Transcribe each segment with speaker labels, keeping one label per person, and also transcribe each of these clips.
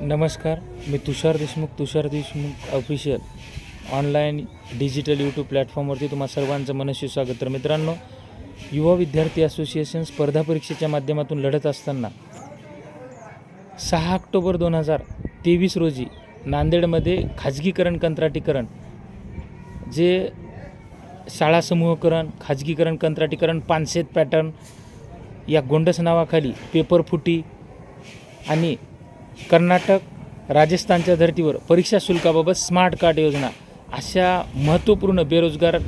Speaker 1: नमस्कार मी Tushar Deshmukh Tushar Deshmukh official online digital YouTube प्लॅटफॉर्मवरती तुम्हा सर्वांचं मनस्वी स्वागत. तर मित्रांनो युवा विद्यार्थी असोसिएशन स्पर्धा परीक्षेच्या माध्यमातून लढत असताना सहा ऑक्टोबर दोन हजार तेवीस रोजी नांदेडमध्ये खाजगीकरण कंत्राटीकरण जे शाळा समूहकरण खाजगीकरण कंत्राटीकरण पानसेत पॅटर्न या गोंडस नावाखाली पेपर फुटी आणि कर्नाटक राजस्थानच्या धर्तीवर परीक्षा शुल्काबाबत स्मार्ट कार्ड योजना अशा महत्त्वपूर्ण बेरोजगार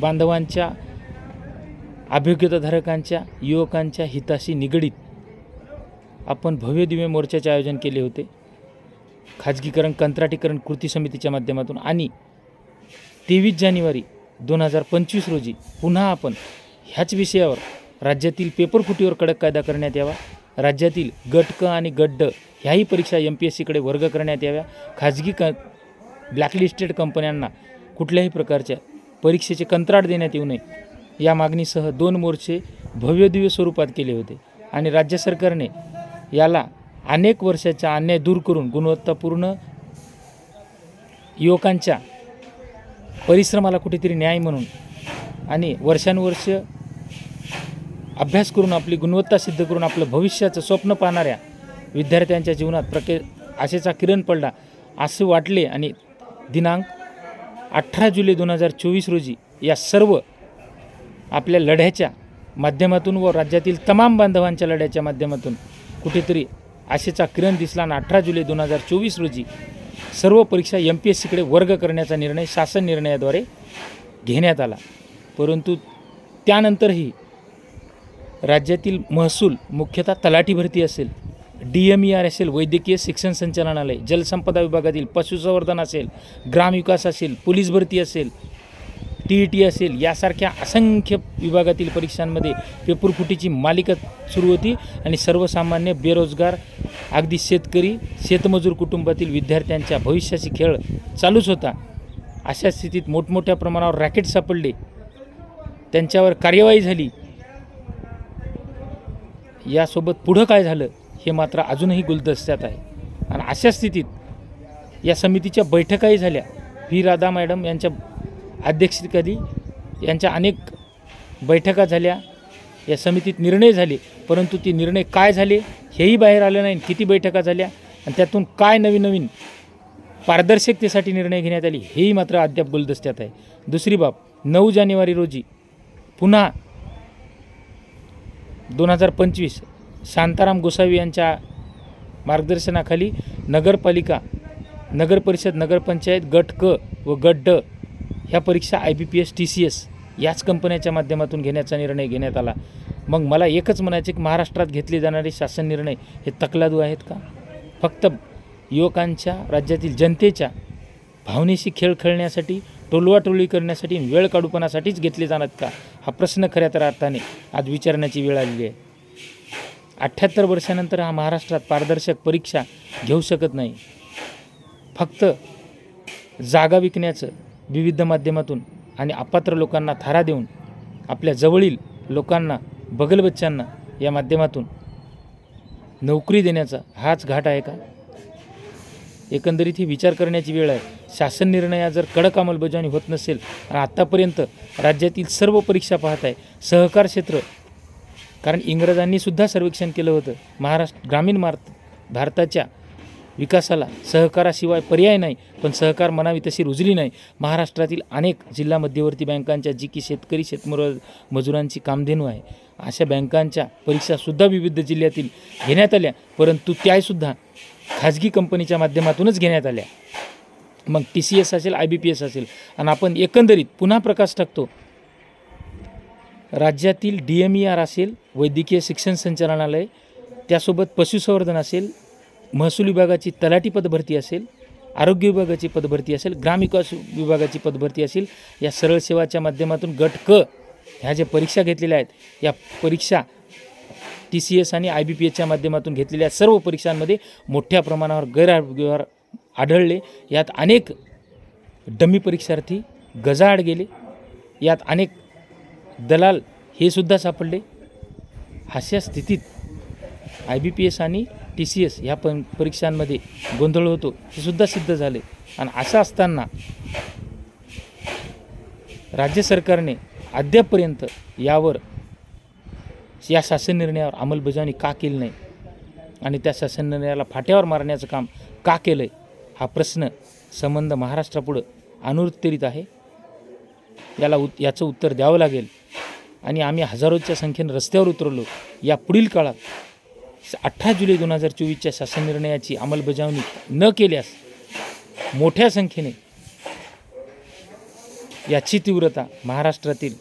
Speaker 1: बांधवांच्या अभिज्ञताधारकांच्या युवकांच्या हिताशी निगडीत आपण भव्य दिव्य मोर्चाचे आयोजन केले होते. खाजगीकरण कंत्राटीकरण कृती समितीच्या माध्यमातून आणि तेवीस जानेवारी दोन हजार पंचवीस रोजी पुन्हा आपण ह्याच विषयावर राज्यातील पेपरफुटीवर कडक कायदा करण्यात यावा. राज्यातील गट क आणि गट ड ह्याही परीक्षा एम पी एस सीकडे वर्ग करण्यात याव्या. खाजगी क ब्लॅकलिस्टेड कंपन्यांना कुठल्याही प्रकारच्या परीक्षेचे कंत्राट देण्यात येऊ नये. या मागणीसह दोन मोर्चे भव्यदिव्य स्वरूपात केले होते आणि राज्य सरकारने याला अनेक वर्षाचा अन्याय दूर करून गुणवत्तापूर्ण युवकांच्या परिश्रमाला कुठेतरी न्याय म्हणून आणि वर्षानुवर्ष अभ्यास करून आपली गुणवत्ता सिद्ध करून आपलं भविष्याचं स्वप्न पाहणाऱ्या विद्यार्थ्यांच्या जीवनात प्रके आशेचा किरण पडला. असे वाटले आणि दिनांक अठरा जुलै दोन हजार चोवीस रोजी या सर्व आपल्या लढ्याच्या माध्यमातून व राज्यातील तमाम बांधवांच्या लढ्याच्या माध्यमातून कुठेतरी आशेचा किरण दिसला आणि अठरा जुलै दोन हजार चोवीस रोजी सर्व परीक्षा एम पी एस सीकडे वर्ग करण्याचा निर्णय शासन निर्णयाद्वारे घेण्यात आला. परंतु त्यानंतरही राज्यातील महसूल मुख्यतः तलाठी भरती असेल डी एम ई आर असेल वैद्यकीय शिक्षण संचालनालय जलसंपदा विभागातील पशुसंवर्धन असेल ग्रामविकास असेल पोलीस भरती असेल टी ई टी असेल यासारख्या असंख्य विभागातील परीक्षांमध्ये पेपरफुटीची मालिका सुरू होती आणि सर्वसामान्य बेरोजगार अगदी शेतकरी शेतमजूर कुटुंबातील विद्यार्थ्यांच्या भविष्याची खेळ चालूच होता. अशा स्थितीत मोठमोठ्या प्रमाणावर रॅकेट सापडले. त्यांच्यावर कार्यवाही झाली. यासोबत पुढं काय झालं हे मात्र अजूनही गुलदस्त्यात आहे. आणि अशा स्थितीत या समितीच्या बैठकाही झाल्या. व्ही. राधा मॅडम यांच्या अध्यक्षतेखाली यांच्या अनेक बैठका झाल्या. या समितीत निर्णय झाले. परंतु ते निर्णय काय झाले हेही बाहेर आलं नाही. किती बैठका झाल्या आणि त्यातून काय नवीन नवीन पारदर्शकतेसाठी निर्णय घेण्यात आले हेही मात्र अद्याप गुलदस्त्यात आहे. दुसरी बाब नऊ जानेवारी रोजी पुन्हा दोन हजार पंचवीस शांताराम गोसावी यांच्या मार्गदर्शनाखाली नगरपालिका नगरपरिषद नगरपंचायत गट क व गट ड ह्या परीक्षा I B P S T C S याच कंपन्याच्या माध्यमातून घेण्याचा निर्णय घेण्यात आला. मग मला एकच म्हणायचे की महाराष्ट्रात घेतले जाणारे शासन निर्णय हे तकलादू आहेत का? फक्त युवकांच्या राज्यातील जनतेच्या भावनेशी खेळ खेळण्यासाठी टोलवाटोलवी करण्यासाठी वेळ काढूपणासाठीच घेतले जाणार का? हा प्रश्न खऱ्या तर अर्थाने आज विचारण्याची वेळ आलेली आहे. अठ्ठ्याहत्तर वर्षानंतर हा महाराष्ट्रात पारदर्शक परीक्षा घेऊ शकत नाही. फक्त जागा विकण्याचं विविध माध्यमातून आणि अपात्र लोकांना थारा देऊन आपल्या जवळील लोकांना बगलबच्चांना या माध्यमातून नोकरी देण्याचा हाच घाट आहे का? एकंदरीत ही विचार करण्याची वेळ आहे. शासन निर्णया जर कडक अंमलबजावणी होत नसेल आणि आत्तापर्यंत राज्यातील सर्व परीक्षा पाहत आहे सहकार क्षेत्र कारण इंग्रजांनीसुद्धा सर्वेक्षण केलं होतं. महाराष्ट्र ग्रामीण भारत भारताच्या विकासाला सहकाराशिवाय पर्याय नाही पण सहकार म्हणावी तशी रुजली नाही. महाराष्ट्रातील अनेक जिल्हा मध्यवर्ती बँकांच्या जी की शेतकरी शेतमर मजुरांची कामधेनू आहे. अशा बँकांच्या परीक्षासुद्धा विविध जिल्ह्यातील घेण्यात आल्या परंतु त्यासुद्धा खाजगी कंपनीच्या माध्यमातूनच घेण्यात आल्या. मग टी सी एस असेल आय बी पी एस असेल आणि आपण एकंदरीत पुन्हा प्रकाश टाकतो. राज्यातील डी एम ई आर असेल वैद्यकीय शिक्षण संचालनालय त्यासोबत पशुसंवर्धन असेल महसूल विभागाची तलाठी पदभरती असेल आरोग्य विभागाची पदभरती असेल ग्रामविकास विभागाची पदभरती असेल या सरळ सेवाच्या माध्यमातून गट क ह्या ज्या परीक्षा घेतलेल्या आहेत या परीक्षा टी सी एस आणि आय बी पी एसच्या माध्यमातून घेतलेल्या सर्व परीक्षांमध्ये मोठ्या प्रमाणावर गैरव्यवहार आढळले. यात अनेक डमी परीक्षार्थी गजाआड गेले. यात अनेक दलाल हे सुद्धा सापडले. अशा स्थितीत आय बी पी एस आणि टी सी एस ह्या पण परीक्षांमध्ये गोंधळ होतो हे सुद्धा सिद्ध झाले. आणि असं असताना राज्य सरकारने अद्यापपर्यंत यावर या शासन निर्णयावर अंमलबजावणी का केली नाही आणि त्या शासन निर्णयाला फाट्यावर मारण्याचं काम का केलं आहे हा प्रश्न संबंध महाराष्ट्रापुढं अनुत्तरित आहे. याला उत याचं उत्तर द्यावं लागेल. आणि आम्ही हजारोच्या संख्येनं रस्त्यावर उतरलो. या पुढील काळात अठरा जुलै दोन हजार चोवीसच्या शासन निर्णयाची अंमलबजावणी न केल्यास मोठ्या संख्येने याची तीव्रता महाराष्ट्रातील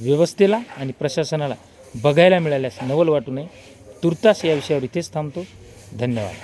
Speaker 1: व्यवस्थेला आणि प्रशासनाला बघायला मिळाल्यास नवल वाटू नये. तुर्तास या विषयावर इथेच थांबतो. धन्यवाद.